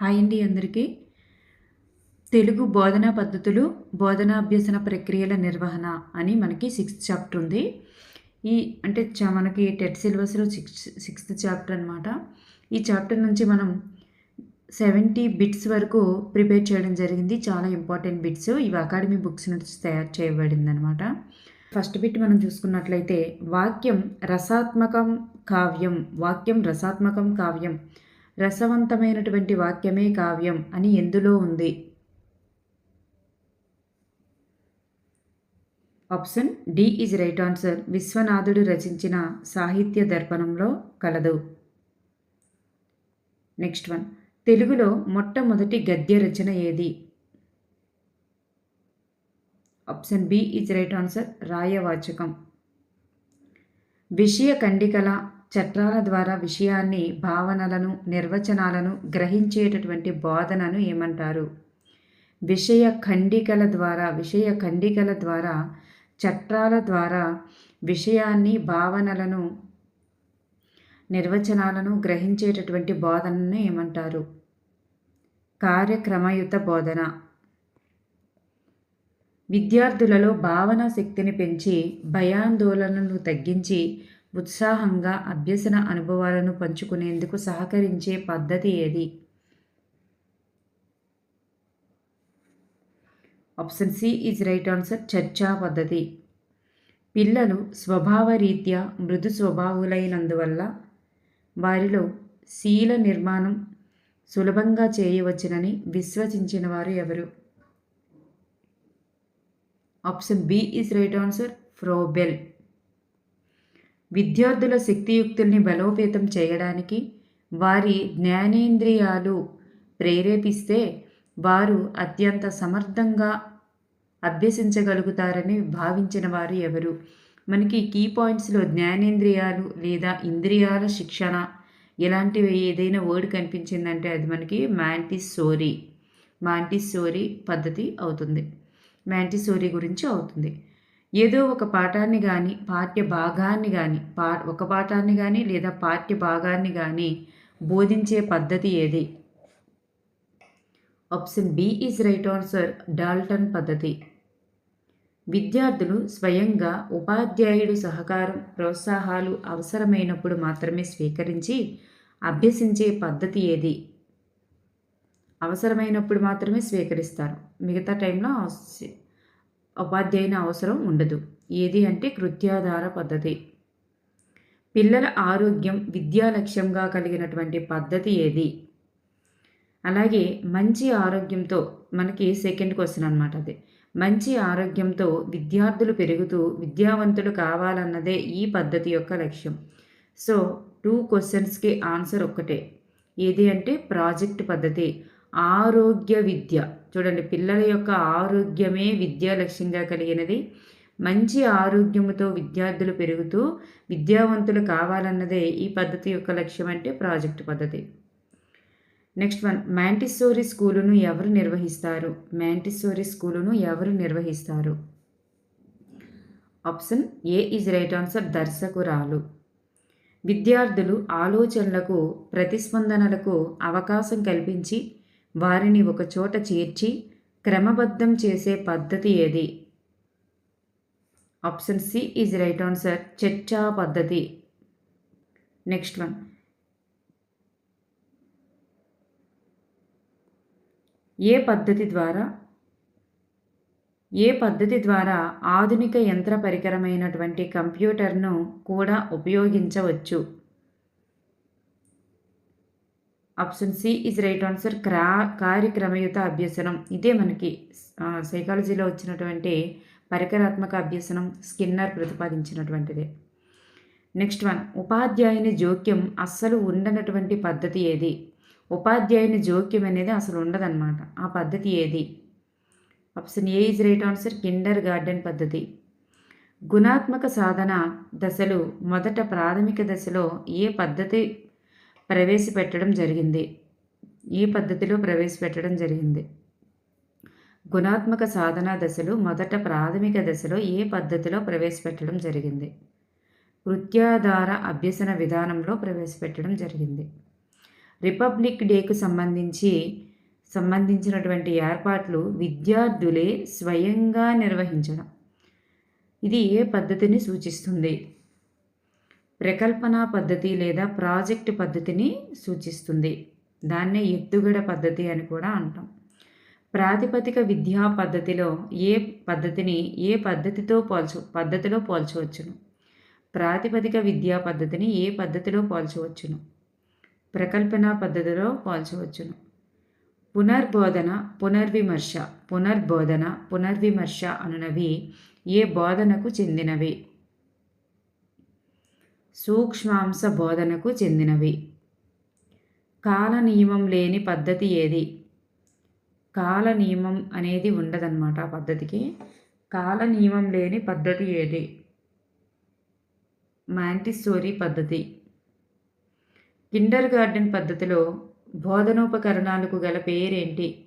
Hi అండి అందరికీ. తెలుగు బోధనా పద్ధతులు బోధనాభ్యసన ప్రక్రియల నిర్వహణ అని మనకి సిక్స్త్ చాప్టర్ ఉంది. ఈ అంటే చ మనకి టెట్ సిలబస్లో సిక్స్ సిక్స్త్ చాప్టర్ అనమాట ఈ చాప్టర్ నుంచి మనం సెవెంటీ బిట్స్ వరకు ప్రిపేర్ చేయడం జరిగింది. చాలా ఇంపార్టెంట్ బిట్స్. ఇవి అకాడమీ బుక్స్ నుంచి తయారు చేయబడింది అనమాట ఫస్ట్ బిట్ మనం చూసుకున్నట్లయితే వాక్యం రసాత్మకం కావ్యం వాక్యం రసాత్మకం కావ్యం రసవంతమైనటువంటి వాక్యమే కావ్యం అని ఎందులో ఉంది? Option D is right answer. విశ్వనాథుడు రచించిన సాహిత్య దర్పణంలో కలదు. Next one. తెలుగులో మొట్టమొదటి గద్య రచన ఏది? Option B is right answer. Rayavachakam. విషయ ఖండికల చట్టాల ద్వారా విషయాన్ని భావనలను నిర్వచనాలను గ్రహించేటటువంటి బోధనను ఏమంటారు? విషయ ఖండికల ద్వారా విషయ ఖండికల ద్వారా చట్టాల ద్వారా విషయాన్ని భావనలను నిర్వచనాలను గ్రహించేటటువంటి బోధనను ఏమంటారు? కార్యక్రమయుత బోధన. విద్యార్థులలో భావన శక్తిని పెంచి భయాందోళనలు తగ్గించి ఉత్సాహంగా అభ్యసన అనుభవాలను పంచుకునేందుకు సహకరించే పద్ధతి ఏది? Option C is right answer చర్చా పద్ధతి. పిల్లలు స్వభావరీత్యా మృదు స్వభావులైనందువల్ల వారిలో శీల నిర్మాణం సులభంగా చేయవచ్చునని విశ్వసించిన వారు ఎవరు? Option B is right answer Froebel. విద్యార్థుల శక్తియుక్తుల్ని బలోపేతం చేయడానికి వారి జ్ఞానేంద్రియాలు ప్రేరేపిస్తే వారు అత్యంత సమర్థంగా అభ్యసించగలుగుతారని భావించిన వారు ఎవరు? మనకి కీ పాయింట్స్లో జ్ఞానేంద్రియాలు లేదా ఇంద్రియాల శిక్షణ ఇలాంటివి ఏదైనా వర్డ్ కనిపించిందంటే అది మనకి మ్యాంటిసోరీ. మ్యాంటిసోరీ పద్ధతి అవుతుంది. మ్యాంటిసోరీ గురించి అవుతుంది. ఏదో ఒక పాఠాన్ని కానీ పాఠ్య భాగాన్ని కానీ పా ఒక పాఠాన్ని కానీ లేదా పాఠ్య భాగాన్ని కానీ బోధించే పద్ధతి ఏది? Option B is right answer Dalton పద్ధతి. విద్యార్థులు స్వయంగా ఉపాధ్యాయుడు సహకారం ప్రోత్సాహాలు అవసరమైనప్పుడు మాత్రమే స్వీకరించి అభ్యసించే పద్ధతి ఏది? అవసరమైనప్పుడు మాత్రమే స్వీకరిస్తారు. మిగతా టైంలో ఉపాధ్యాయుని అవసరం ఉండదు. ఏది అంటే కృత్యాధార పద్ధతి. పిల్లల ఆరోగ్యం విద్యా లక్ష్యంగా కలిగినటువంటి పద్ధతి ఏది? అలాగే మంచి ఆరోగ్యంతో మనకి సెకండ్ క్వశ్చన్ అనమాట అది. మంచి ఆరోగ్యంతో విద్యార్థులు పెరుగుతూ విద్యావంతులు కావాలన్నదే ఈ పద్ధతి యొక్క లక్ష్యం. సో టూ క్వశ్చన్స్కి ఆన్సర్ ఒక్కటే. ఏది అంటే ప్రాజెక్ట్ పద్ధతి. ఆరోగ్య విద్య. చూడండి పిల్లల యొక్క ఆరోగ్యమే విద్యా లక్ష్యంగా కలిగినది. మంచి ఆరోగ్యముతో విద్యార్థులు పెరుగుతూ విద్యావంతులు కావాలన్నదే ఈ పద్ధతి యొక్క లక్ష్యం అంటే ప్రాజెక్ట్ పద్ధతి. నెక్స్ట్ వన్ మ్యాంటిసోరీ స్కూలును ఎవరు నిర్వహిస్తారు? మ్యాంటిసోరీ స్కూలును ఎవరు నిర్వహిస్తారు? Option A is right answer దర్శకురాలు. విద్యార్థులు ఆలోచనలకు ప్రతిస్పందనలకు అవకాశం కల్పించి వారిని ఒక చోట చేర్చి క్రమబద్ధం చేసే పద్ధతి ఏది? Option C is right answer. చర్చా పద్ధతి. Next one. ఏ పద్ధతి ద్వారా? ఏ పద్ధతి ద్వారా ఆధునిక యంత్ర పరికరమైనటువంటి కంప్యూటర్ను కూడా ఉపయోగించవచ్చు? Option C is right answer క్రా కార్యక్రమయుత అభ్యసనం. ఇదే మనకి సైకాలజీలో వచ్చినటువంటి పరికరాత్మక అభ్యసనం స్కిన్నర్ ప్రతిపాదించినటువంటిదే. నెక్స్ట్ వన్ ఉపాధ్యాయుని జోక్యం అస్సలు ఉండనటువంటి పద్ధతి ఏది? ఉపాధ్యాయుని జోక్యం అనేది అసలు ఉండదన్నమాట. ఆ పద్ధతి ఏది? Option A is right answer kindergarten పద్ధతి. గుణాత్మక సాధన దశలు మొదట ప్రాథమిక దశలో ఏ పద్ధతి ప్రవేశపెట్టడం జరిగింది. ఈ పద్ధతిలో ప్రవేశపెట్టడం జరిగింది. గుణాత్మక సాధనా దశలు మొదట ప్రాథమిక దశలో ఏ పద్ధతిలో ప్రవేశపెట్టడం జరిగింది? వృత్యాధార అభ్యసన విధానంలో ప్రవేశపెట్టడం జరిగింది. రిపబ్లిక్ డేకు సంబంధించి సంబంధించినటువంటి ఏర్పాట్లు విద్యార్థులే స్వయంగా నిర్వహించడం. ఇది ఏ పద్ధతిని సూచిస్తుంది? ప్రకల్పన పద్ధతి లేదా ప్రాజెక్ట్ పద్ధతిని సూచిస్తుంది. దాన్నే ఎత్తుగడ పద్ధతి అని కూడా అంటాం. ప్రాతిపదిక విద్యా పద్ధతిలో ఏ పద్ధతిని ఏ పద్ధతితో పోల్చు పద్ధతిలో పోల్చవచ్చును. ప్రాతిపదిక విద్యా పద్ధతిని ఏ పద్ధతిలో పోల్చవచ్చును. ప్రకల్పన పద్ధతిలో పోల్చవచ్చును. పునర్బోధన పునర్విమర్శ పునర్బోధన పునర్విమర్శ అనునవి ఏ బోధనకు చెందినవి? సూక్ష్మాంశ బోధనకు చెందినవి. కాల నియమం లేని పద్ధతి ఏది? కాల నియమం అనేది ఉండదన్నమాట ఆ పద్ధతికి. కాల నియమం లేని పద్ధతి ఏది? మ్యాంటిస్టోరీ పద్ధతి. కిండర్ గార్డెన్ పద్ధతిలో బోధనోపకరణాలకు గల పేరేంటి?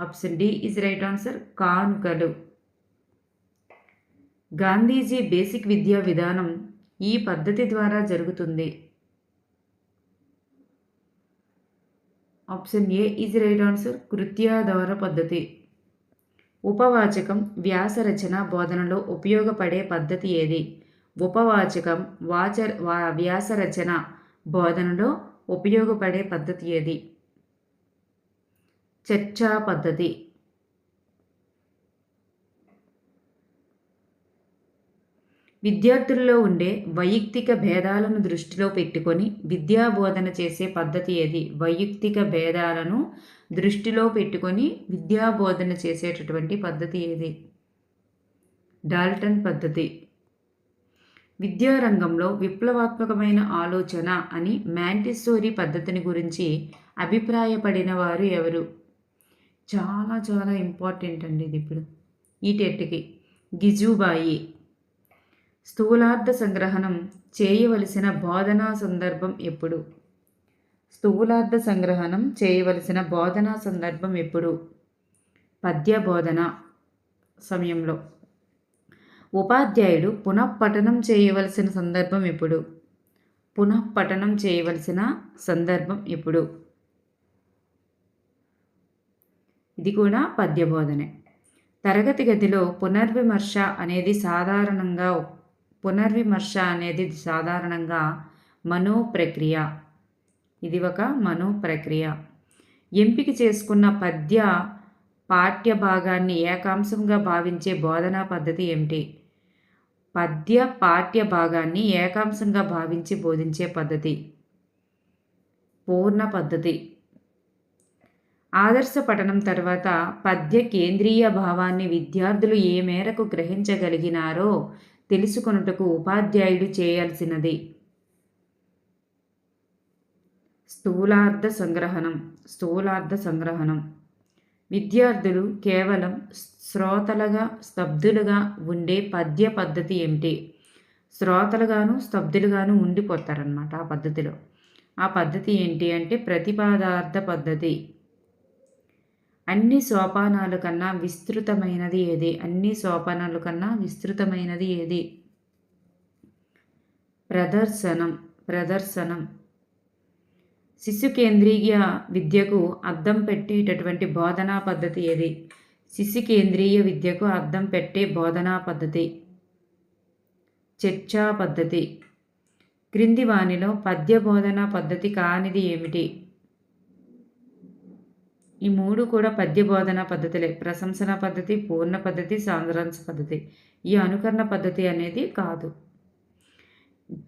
Option D is right answer కానుకలు. గాంధీజీ బేసిక్ విద్యా విధానం ఈ పద్ధతి ద్వారా జరుగుతుంది. Option A is right answer. కృత్యాధార పద్ధతి. ఉపవాచకం వ్యాసరచన బోధనలో ఉపయోగపడే పద్ధతి ఏది? ఉపవాచకం వాచ వ్యాసరచన బోధనలో ఉపయోగపడే పద్ధతి ఏది? చర్చా పద్ధతి. విద్యార్థుల్లో ఉండే వైయక్తిక భేదాలను దృష్టిలో పెట్టుకొని విద్యా బోధన చేసే పద్ధతి ఏది? వైయక్తిక భేదాలను దృష్టిలో పెట్టుకొని విద్యా బోధన చేసేటటువంటి పద్ధతి ఏది? డాల్టన్ పద్ధతి. విద్యారంగంలో విప్లవాత్మకమైన ఆలోచన అని మ్యాంటిస్టోరీ పద్ధతిని గురించి అభిప్రాయపడిన వారు ఎవరు? చాలా చాలా ఇంపార్టెంట్ అండి ఇది ఇప్పుడు. ఈ టెట్కి. గిజుబాయి. స్థూలార్థ సంగ్రహణం చేయవలసిన బోధనా సందర్భం ఎప్పుడు? స్థూలార్థ సంగ్రహణం చేయవలసిన బోధనా సందర్భం ఎప్పుడు? పద్య బోధన సమయంలో. ఉపాధ్యాయుడు పునఃపఠనం చేయవలసిన సందర్భం ఎప్పుడు? పునఃపఠనం చేయవలసిన సందర్భం ఎప్పుడు? ఇది కూడా పద్యబోధనే. తరగతి గదిలో పునర్విమర్శ అనేది సాధారణంగా పునర్విమర్శ అనేది సాధారణంగా మనో ప్రక్రియ ఇది ఒక మనో ప్రక్రియ ఎంపిక చేసుకున్న పద్య పాఠ్య భాగాన్ని ఏకాంశంగా భావించే బోధనా పద్ధతి ఏమిటి? పద్య పాఠ్య భాగాన్ని ఏకాంశంగా భావించి బోధించే పద్ధతి. పూర్ణ పద్ధతి. ఆదర్శ పఠనం తర్వాత పద్య కేంద్రీయ భావాన్ని విద్యార్థులు ఏ మేరకు గ్రహించగలిగినారో తెలుసుకొనుటకు ఉపాధ్యాయుడు చేయాల్సినది. స్థూలార్థ సంగ్రహణం స్థూలార్థ సంగ్రహణం. విద్యార్థులు కేవలం శ్రోతలుగా స్తబ్దులుగా ఉండే పద్య పద్ధతి ఏమిటి? శ్రోతలుగాను స్తబ్దులుగాను ఉండిపోతారనమాట ఆ పద్ధతిలో. ఆ పద్ధతి ఏంటి అంటే ప్రతిపాదార్థ పద్ధతి. అన్ని సోపానాల కన్నా విస్తృతమైనది ఏది? అన్ని సోపానాల కన్నా విస్తృతమైనది ఏది? ప్రదర్శనం ప్రదర్శనం. శిశు కేంద్రీయ విద్యకు అద్దం పెట్టేటటువంటి బోధనా పద్ధతి ఏది? శిశు కేంద్రీయ విద్యకు అద్దం పెట్టే బోధనా పద్ధతి. చర్చా పద్ధతి. క్రింది వానిలో పద్య బోధనా పద్ధతి కానిది ఏమిటి? ఈ మూడు కూడా పద్య బోధన పద్ధతులే. ప్రశంసన పద్ధతి పూర్ణ పద్ధతి సాంద్రాంశ పద్ధతి. ఈ అనుకరణ పద్ధతి అనేది కాదు.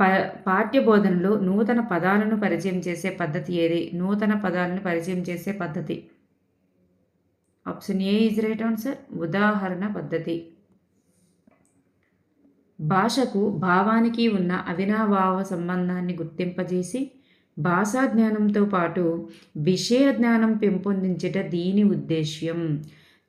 ప పాఠ్య బోధనలో నూతన పదాలను పరిచయం చేసే పద్ధతి ఏది? నూతన పదాలను పరిచయం చేసే పద్ధతి. Option A is right answer. ఉదాహరణ పద్ధతి. భాషకు భావానికి ఉన్న అవినాభావ సంబంధాన్ని గుర్తింపజేసి భాషా జ్ఞానంతో పాటు విషయ జ్ఞానం పెంపొందించట దీని ఉద్దేశ్యం.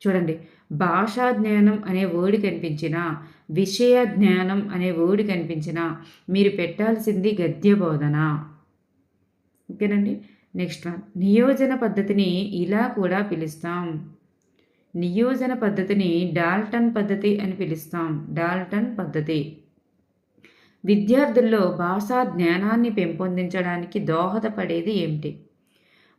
చూడండి భాషా జ్ఞానం అనే వర్డ్ కనిపించిన విషయ జ్ఞానం అనే వర్డ్ కనిపించిన మీరు పెట్టాల్సింది గద్య బోధన ఓకేనండి? Next one. నియోజన పద్ధతిని ఇలా కూడా పిలుస్తాం. నియోజన పద్ధతిని డాల్టన్ పద్ధతి అని పిలుస్తాం. డాల్టన్ పద్ధతి. విద్యార్థుల్లో భాషా జ్ఞానాన్ని పెంపొందించడానికి దోహదపడేది ఏమిటి?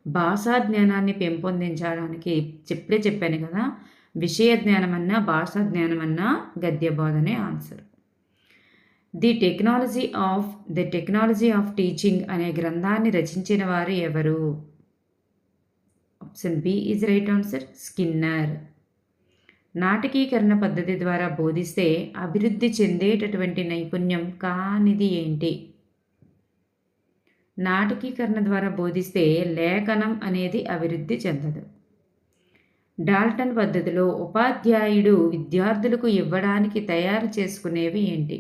భాషా జ్ఞానాన్ని పెంపొందించడానికి చెప్పే చెప్పాను కదా విషయ జ్ఞానం అన్నా భాషా జ్ఞానం అన్నా గద్య బోధనే answer. The technology of the technology of teaching అనే గ్రంథాన్ని రచించిన వారు ఎవరు? Option B is right answer Skinner. నాటకీకరణ పద్ధతి ద్వారా బోధిస్తే అభివృద్ధి చెందేటటువంటి నైపుణ్యం కానిది ఏంటి? నాటకీకరణ ద్వారా బోధిస్తే లేఖనం అనేది అభివృద్ధి చెందదు. డాల్టన్ పద్ధతిలో ఉపాధ్యాయుడు విద్యార్థులకు ఇవ్వడానికి తయారు చేసుకునేవి ఏంటి?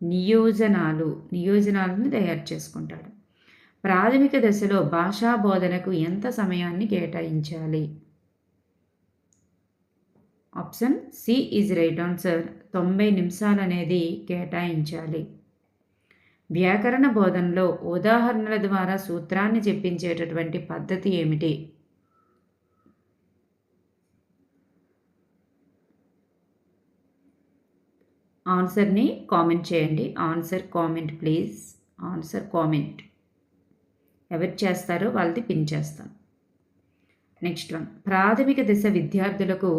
నియోజనాలు నియోజనాలను తయారు చేసుకుంటాడు. ప్రాథమిక దశలో భాషా బోధనకు ఎంత సమయాన్ని కేటాయించాలి? Option C is right answer. తొంభై నిమిషాలు అనేది కేటాయించాలి. వ్యాకరణ బోధనలో ఉదాహరణల ద్వారా సూత్రాన్ని చెప్పించేటటువంటి పద్ధతి ఏమిటి? ఆన్సర్ని కామెంట్ చేయండి. Answer comment please. Answer comment. ఎవరు చేస్తారో వాళ్ళది పిన్ చేస్తాం నెక్స్ట్ వన్. ప్రాథమిక దశ విద్యార్థులకు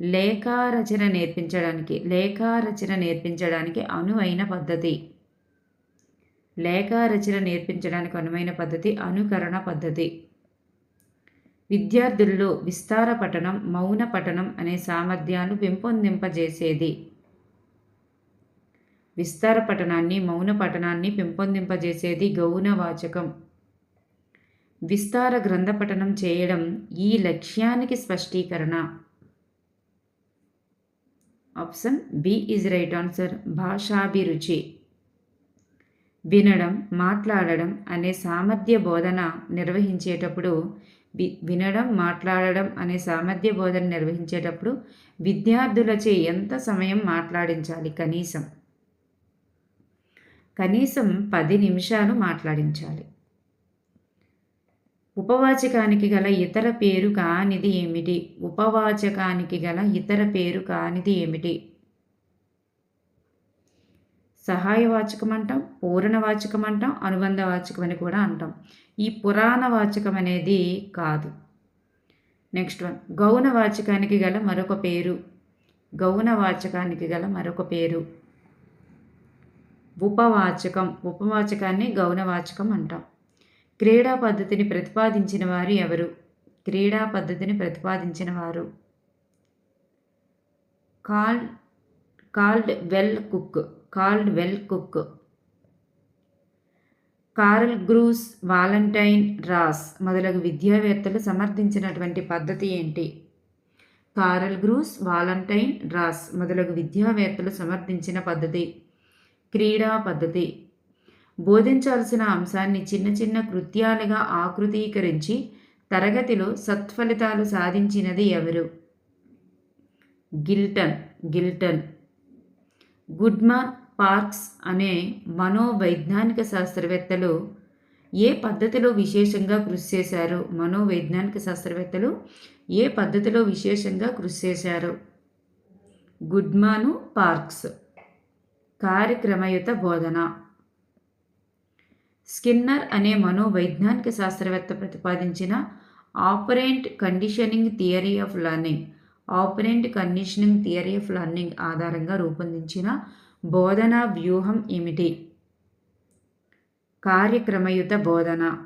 లేఖారచన నేర్పించడానికి లేఖారచన నేర్పించడానికి అనువైన పద్ధతి. లేఖారచన నేర్పించడానికి అనువైన పద్ధతి అనుకరణ పద్ధతి. విద్యార్థుల్లో విస్తార పఠనం మౌన పఠనం అనే సామర్థ్యాలు పెంపొందింపజేసేది. విస్తార పఠనాన్ని మౌన పఠనాన్ని పెంపొందింపజేసేది గౌనవాచకం విస్తార గ్రంథ పఠనం చేయడం ఈ లక్ష్యానికి స్పష్టీకరణ. Option B is right answer. భాషాభిరుచి. వినడం మాట్లాడడం అనే సామర్థ్య బోధన నిర్వహించేటప్పుడు వినడం మాట్లాడడం అనే సామర్థ్య బోధన నిర్వహించేటప్పుడు విద్యార్థులచే ఎంత సమయం మాట్లాడించాలి కనీసం? కనీసం పది నిమిషాలు మాట్లాడించాలి. ఉపవాచకానికి గల ఇతర పేరు కానిది ఏమిటి? ఉపవాచకానికి గల ఇతర పేరు కానిది ఏమిటి? సహాయవాచకం అంటాం పూరణవాచకం అంటాం అనుబంధ వాచకం అని కూడా అంటాం. ఈ పురాణ వాచకం అనేది కాదు. Next one. గౌణ వాచకానికి గల మరొక పేరు. గౌణ వాచకానికి గల మరొక పేరు. ఉపవాచకం. ఉపవాచకాన్ని గౌణవాచకం అంటాం. క్రీడా పద్ధతిని ప్రతిపాదించిన వారు ఎవరు? క్రీడా పద్ధతిని ప్రతిపాదించిన వారు. Call Caldwell Cook Caldwell Cook. Karl Groos Valentine Ross మొదలగు విద్యావేత్తలు సమర్థించినటువంటి పద్ధతి ఏంటి? కారల్ గ్రూస్ వాలంటైన్ రాస్ మొదలగు విద్యావేత్తలు సమర్థించిన పద్ధతి? క్రీడా పద్ధతి. బోధించాల్సిన అంశాన్ని చిన్న చిన్న కృత్యాలుగా ఆకృతీకరించి తరగతిలో సత్ఫలితాలు సాధించినది ఎవరు? గిల్టన్ గిల్టన్. గుడ్మాన్ పార్క్స్ అనే మనోవైజ్ఞానిక శాస్త్రవేత్తలు ఏ పద్ధతిలో విశేషంగా కృషి చేశారు? మనోవైజ్ఞానిక శాస్త్రవేత్తలు ఏ పద్ధతిలో విశేషంగా కృషి చేశారు? గుడ్మాను పార్క్స్. కార్యక్రమయుత బోధన. స్కిన్నర్ అనే మనోవైజ్ఞానిక శాస్త్రవేత్త ప్రతిపాదించిన operant conditioning theory of learning operant conditioning theory of learning ఆధారంగా రూపొందించిన బోధనా వ్యూహం ఏమిటి? కార్యక్రమయుత బోధన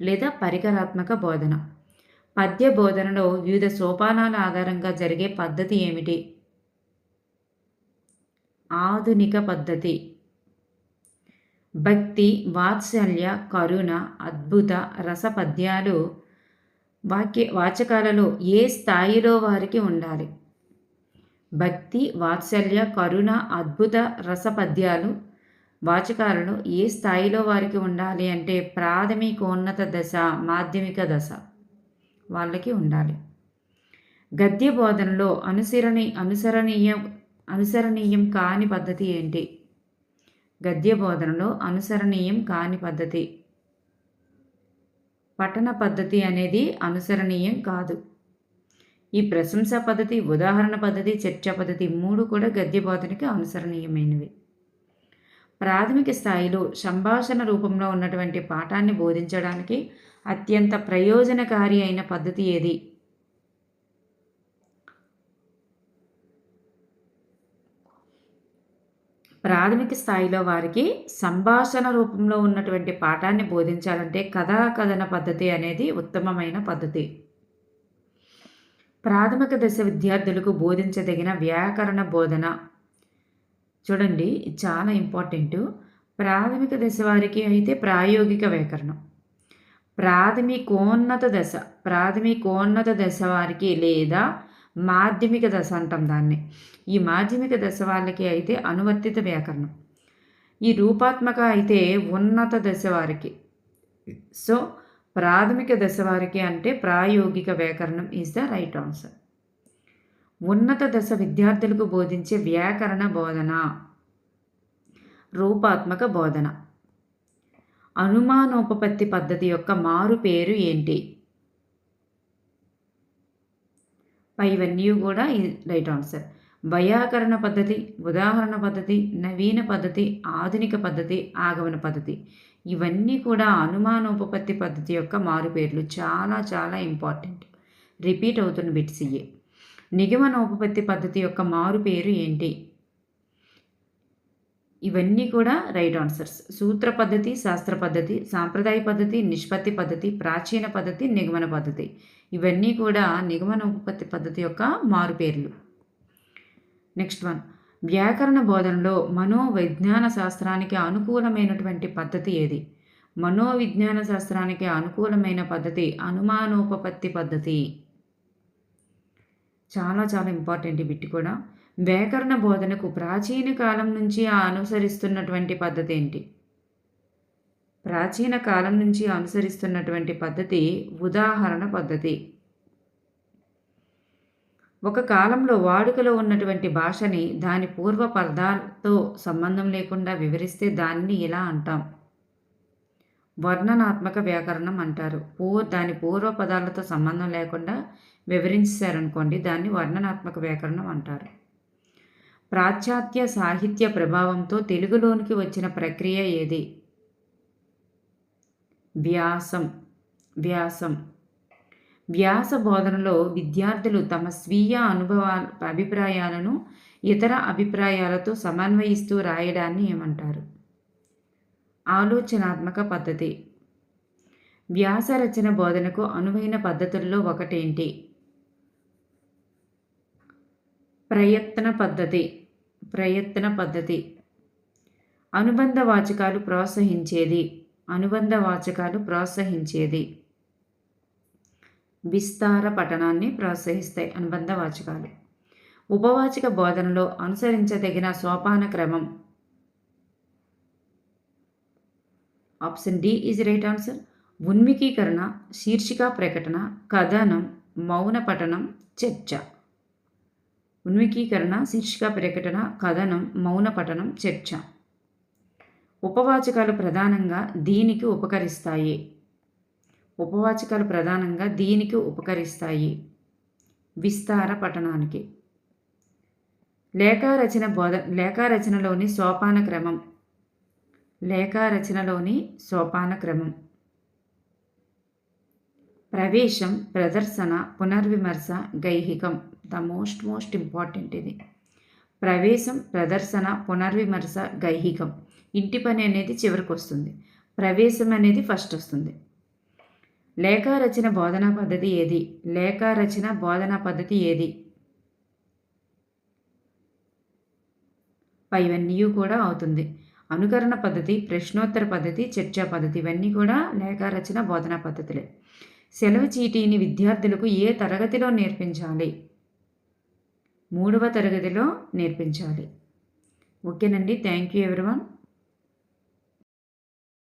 లేదా పరికరాత్మక బోధన. పద్య బోధనలో వివిధ సోపానాల ఆధారంగా జరిగే పద్ధతి ఏమిటి? ఆధునిక పద్ధతి. భక్తి వాత్సల్య కరుణ అద్భుత రసపద్యాలు వాక్య వాచకాలలో ఏ స్థాయిలో వారికి ఉండాలి? భక్తి వాత్సల్య కరుణ అద్భుత రసపద్యాలు వాచకాలలో ఏ స్థాయిలో వారికి ఉండాలి అంటే ప్రాథమికోన్నత దశ మాధ్యమిక దశ వాళ్ళకి ఉండాలి. గద్య బోధనలో అనుసరణి అనుసరణీయం అనుసరణీయం కాని పద్ధతి ఏంటి? గద్య బోధనలో అనుసరణీయం కాని పద్ధతి. పఠన పద్ధతి అనేది అనుసరణీయం కాదు. ఈ ప్రశంస పద్ధతి ఉదాహరణ పద్ధతి చర్చా పద్ధతి మూడు కూడా గద్య బోధనకి అనుసరణీయమైనవి. ప్రాథమిక స్థాయిలో సంభాషణ రూపంలో ఉన్నటువంటి పాఠాన్ని బోధించడానికి అత్యంత ప్రయోజనకారి అయిన పద్ధతి ఏది? ప్రాథమిక స్థాయిలో వారికి సంభాషణ రూపంలో ఉన్నటువంటి పాఠాన్ని బోధించాలంటే కథా కథన పద్ధతి అనేది ఉత్తమమైన పద్ధతి. ప్రాథమిక దశ విద్యార్థులకు బోధించదగిన వ్యాకరణ బోధన. చూడండి చాలా ఇంపార్టెంట్. ప్రాథమిక దశ వారికి అయితే ప్రాయోగిక వ్యాకరణం. ప్రాథమికోన్నత దశ ప్రాథమికోన్నత దశ వారికి లేదా మాధ్యమిక దశ అంటాం దాన్ని. ఈ మాధ్యమిక దశ వాళ్ళకి అయితే అనువర్తిత వ్యాకరణం. ఈ రూపాత్మక అయితే ఉన్నత దశ వారికి. సో ప్రాథమిక దశ వారికి అంటే ప్రాయోగిక వ్యాకరణం ఈజ్ ద రైట్ ఆన్సర్ ఉన్నత దశ విద్యార్థులకు బోధించే వ్యాకరణ బోధన. రూపాత్మక బోధన. అనుమానోపపత్తి పద్ధతి యొక్క మారు పేరు ఏంటి? పైవన్నీ కూడా రైట్ ఆన్సర్. వైయాకరణ పద్ధతి ఉదాహరణ పద్ధతి నవీన పద్ధతి ఆధునిక పద్ధతి ఆగమన పద్ధతి. ఇవన్నీ కూడా అనుమానోపపత్తి పద్ధతి యొక్క మారుపేర్లు చాలా చాలా ఇంపార్టెంట్. రిపీట్ అవుతున్న బిట్స్ ఇయే నిగమనోపపత్తి పద్ధతి యొక్క మారుపేరు ఏంటి? ఇవన్నీ కూడా రైట్ ఆన్సర్స్ సూత్ర పద్ధతి శాస్త్ర పద్ధతి సాంప్రదాయ పద్ధతి నిష్పత్తి పద్ధతి ప్రాచీన పద్ధతి నిగమన పద్ధతి. ఇవన్నీ కూడా నిగమన ఉపపత్తి పద్ధతి యొక్క మారుపేర్లు నెక్స్ట్ వన్ వ్యాకరణ బోధనలో మనోవిజ్ఞాన శాస్త్రానికి అనుకూలమైనటువంటి పద్ధతి ఏది? మనోవిజ్ఞాన శాస్త్రానికి అనుకూలమైన పద్ధతి అనుమానోపపత్తి పద్ధతి. చాలా చాలా ఇంపార్టెంట్ ఈ బిట్ కూడా. వ్యాకరణ బోధనకు ప్రాచీన కాలం నుంచి అనుసరిస్తున్నటువంటి పద్ధతి ఏంటి? ప్రాచీన కాలం నుంచి అనుసరిస్తున్నటువంటి పద్ధతి ఉదాహరణ పద్ధతి. ఒక కాలంలో వాడుకలో ఉన్నటువంటి భాషని దాని పూర్వ పదాలతో సంబంధం లేకుండా వివరిస్తే దానిని ఇలా అంటాం. వర్ణనాత్మక వ్యాకరణం అంటారు. పూ దాని పూర్వ పదాలతో సంబంధం లేకుండా వివరించారనుకోండి దాన్ని వర్ణనాత్మక వ్యాకరణం అంటారు. పాశ్చాత్య సాహిత్య ప్రభావంతో తెలుగులోనికి వచ్చిన ప్రక్రియ ఏది? వ్యాసం వ్యాసం. వ్యాస బోధనలో విద్యార్థులు తమ స్వీయ అనుభవా అభిప్రాయాలను ఇతర అభిప్రాయాలతో సమన్వయిస్తూ రాయడాన్ని ఏమంటారు? ఆలోచనాత్మక పద్ధతి. వ్యాస రచన బోధనకు అనువైన పద్ధతుల్లో ఒకటేంటి? ప్రయత్న పద్ధతి. ప్రయత్న పద్ధతి. అనుబంధ వాచకాలు ప్రోత్సహించేది. అనుబంధ వాచకాలు ప్రోత్సహించేది. విస్తార పఠనాన్ని ప్రోత్సహిస్తాయి అనుబంధ వాచకాలు. ఉపవాచక బోధనలో అనుసరించదగిన సోపాన క్రమం. Option D is right answer. ఉన్మికీకరణ శీర్షిక ప్రకటన కథనం మౌన పఠనం చర్చ. ఉన్వికీకరణ శీర్షిక ప్రకటన కథనం మౌన పఠనం చర్చ. ఉపవాచకాలు ప్రధానంగా దీనికి ఉపకరిస్తాయి. ఉపవాచకాలు ప్రధానంగా దీనికి ఉపకరిస్తాయి. విస్తార పఠనానికి. లేఖారచన బోధ లేఖారచనలోని సోపాన క్రమం. లేఖారచనలోని సోపాన క్రమం. ప్రవేశం ప్రదర్శన పునర్విమర్శ గైహికం. ద మోస్ట్ మోస్ట్ ఇంపార్టెంట్ ఇది. ప్రవేశం ప్రదర్శన పునర్విమర్శ గైహికం. ఇంటి పని అనేది చివరికి వస్తుంది. ప్రవేశం అనేది ఫస్ట్ వస్తుంది. లేఖారచన బోధనా పద్ధతి ఏది? లేఖారచన బోధనా పద్ధతి ఏది? పైవన్నీ కూడా అవుతుంది. అనుకరణ పద్ధతి ప్రశ్నోత్తర పద్ధతి చర్చా పద్ధతి ఇవన్నీ కూడా లేఖారచన బోధనా పద్ధతులే. సెలవు చీటీని విద్యార్థులకు ఏ తరగతిలో నేర్పించాలి? మూడవ తరగతిలో నేర్పించాలి. ఓకేనండి. Thank you everyone.